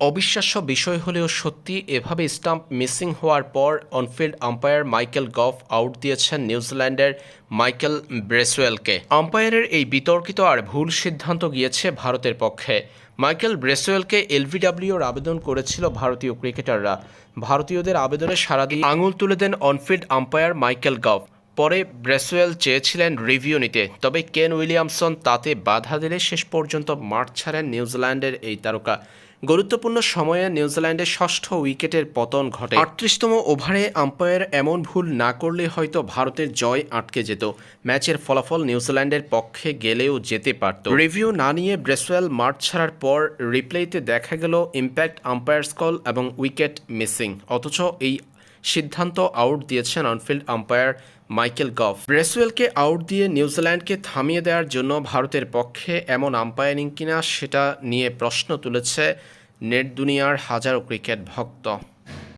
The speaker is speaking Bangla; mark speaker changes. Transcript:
Speaker 1: অবিশ্বাস্য বিষয় হলেও সত্যি, এভাবে স্টাম্প মিসিং হওয়ার পর on field umpire Michael Gough out দিয়েছেন নিউজিল্যান্ডের মাইকেল ব্রেসওয়েলকে। আম্পায়ারের এই বিতর্কিত আর ভুল সিদ্ধান্ত গিয়েছে ভারতের পক্ষে। মাইকেল ব্রেসওয়েলকে এলভিডব্লিউর আবেদন করেছিল ভারতীয় ক্রিকেটাররা। ভারতীয়দের আবেদনে সাড়া দিয়ে আঙুল তুলে দেন on field umpire Michael Gough. পরে ব্রেসওয়েল চেয়েছিলেন রিভিউ নিতে, তবে কেন উইলিয়ামসন তাতে বাধা দিলে শেষ পর্যন্ত মাঠ ছাড়েন নিউজিল্যান্ডের এই তারকা। গুরুত্বপূর্ণ সময়ে নিউজিল্যান্ডের ষষ্ঠ উইকেটের পতন ঘটে। আটত্রিশতম ওভারে আম্পায়ার এমন ভুল না করলে হয়তো ভারতের জয় আটকে যেত। ম্যাচের ফলাফল নিউজিল্যান্ডের পক্ষে গেলেও যেতে পারত। রিভিউ না নিয়ে ব্রেসওয়েল মাঠ ছাড়ার পর রিপ্লেতে দেখা গেল ইম্প্যাক্ট আম্পায়ার্স কল এবং উইকেট মিসিং। অথচ এই সিদ্ধান্ত আউট দিয়েছেন on field umpire Michael Gough. ব্রেসওয়েলকে out দিয়ে নিউজিল্যান্ডকে থামিয়ে দেওয়ার জন্য ভারতের পক্ষে এমন আম্পায়ারিং কিনা সেটা নিয়ে প্রশ্ন তুলেছে নেট দুনিয়ার হাজারো ক্রিকেট ভক্ত।